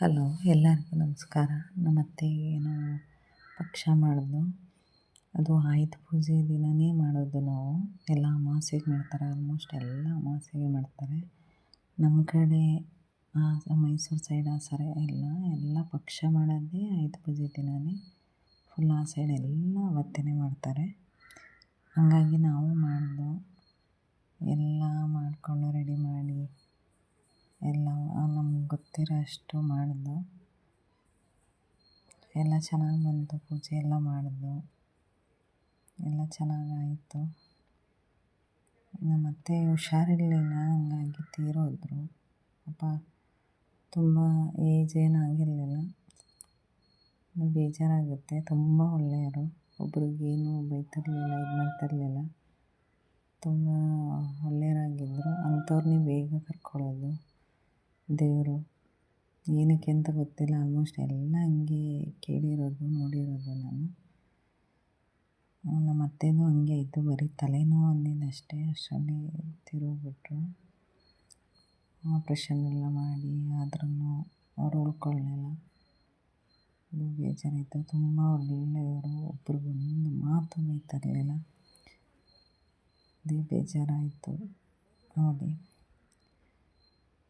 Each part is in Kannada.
ಹಲೋ, ಎಲ್ಲರಿಗೂ ನಮಸ್ಕಾರ. ನಮ್ಮ ಅತ್ತೆ ಏನು ಪಕ್ಷ ಮಾಡಿದ್ದು ಅದು ಆಯುಧ ಪೂಜೆ ದಿನವೇ ಮಾಡೋದು ನಾವು. ಎಲ್ಲ ಅಮಾವಾಸ್ಯೆಗೆ ಮಾಡ್ತಾರೆ ಆಲ್ಮೋಸ್ಟ್ ಎಲ್ಲ ಅಮಾವಾಸ್ಯೆಗೆ ಮಾಡ್ತಾರೆ. ನಮ್ಮ ಕಡೆ ಮೈಸೂರು ಸೈಡ್ ಆ ಸರಿ ಎಲ್ಲ ಎಲ್ಲ ಪಕ್ಷ ಮಾಡೋದೇ ಆಯುಧ ಪೂಜೆ ದಿನವೇ ಫುಲ್ ಆ ಸೈಡ್ ಎಲ್ಲ ಅವತ್ತೇ ಮಾಡ್ತಾರೆ. ಹಾಗಾಗಿ ನಾವು ಮಾಡಿದ್ವು ಎಲ್ಲ ಮಾಡಿಕೊಂಡು ರೆಡಿ ಮಾಡಿ ಎಲ್ಲ ನಮ್ಗೆ ಗೊತ್ತಿರೋ ಅಷ್ಟು ಮಾಡಿದ್ದು ಎಲ್ಲ ಚೆನ್ನಾಗಿ ಬಂತು, ಪೂಜೆ ಎಲ್ಲ ಮಾಡಿದ್ದು ಎಲ್ಲ ಚೆನ್ನಾಗಾಯಿತು ನಮ್ಮ ಅತ್ತೆ ಹುಷಾರಿರಲಿಲ್ಲ, ಹಂಗಾಗಿ ತೀರೋದ್ರು ಪಾಪ ತುಂಬ ಏಜ್ ಏನೂ ಆಗಿರಲಿಲ್ಲ. ಬೇಜಾರಾಗುತ್ತೆ, ತುಂಬ ಒಳ್ಳೆಯವರು. ಒಬ್ರಿಗೇನು ಬೈತಿರಲಿಲ್ಲ, ಇದು ಮಾಡ್ತಿರಲಿಲ್ಲ. ತುಂಬ ಒಳ್ಳೆಯವರಾಗಿದ್ದರು ಅಂಥವ್ರನ್ನೇ ಬೇಗ ಕರ್ಕೊಳ್ಳೋದು. ದೇವರು, ಏನಕ್ಕೆ ಅಂತ ಗೊತ್ತಿಲ್ಲ. ಆಲ್ಮೋಸ್ಟ್ ಎಲ್ಲ ಹಂಗೆ ಕೇಳಿರೋದು, ನೋಡಿರೋದು ನಾನು. ನಮ್ಮ ಅತ್ತೆದು ಹಂಗೆ ಇದ್ದು ಬರೀ ತಲೆನೋವು ಅಂದಿದ್ದು ಅಷ್ಟೇ. ಅಷ್ಟರಲ್ಲಿ ತಿರುಗಿಬಿಟ್ರು. ಆಪ್ರೇಷನ್ ಎಲ್ಲ ಮಾಡಿ ಆದ್ರೂ ಅವ್ರು ಉಳ್ಕೊಳ್ಳಲಿಲ್ಲ ಅದು ಬೇಜಾರಾಯಿತು. ತುಂಬ ಒಳ್ಳೆಯವರು ಒಬ್ರಿಗೊಂದು ಮಾತು ಬೈತಿರಲಿಲ್ಲ ಅದೇ ಬೇಜಾರಾಯಿತು. ನೋಡಿ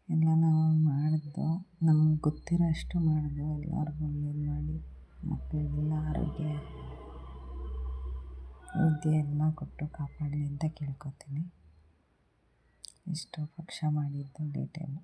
ಎಲ್ಲ ನಾವು ಮಾಡಿದ್ದು ನಮ್ಗೆ ಗೊತ್ತಿರೋ ಅಷ್ಟು ಎಲ್ಲರಿಗೂ ಒಳ್ಳೇದು ಮಾಡಿ ಮಕ್ಕಳಿಗೆಲ್ಲ ಆರೋಗ್ಯ ವಿದ್ಯೆ ಎಲ್ಲ ಕೊಟ್ಟು ಕಾಪಾಡಲಿ ಅಂತ ಕೇಳ್ಕೊತೀನಿ. ಇಷ್ಟು ಪಕ್ಷ ಮಾಡಿದ್ದು ಡೀಟೇಲು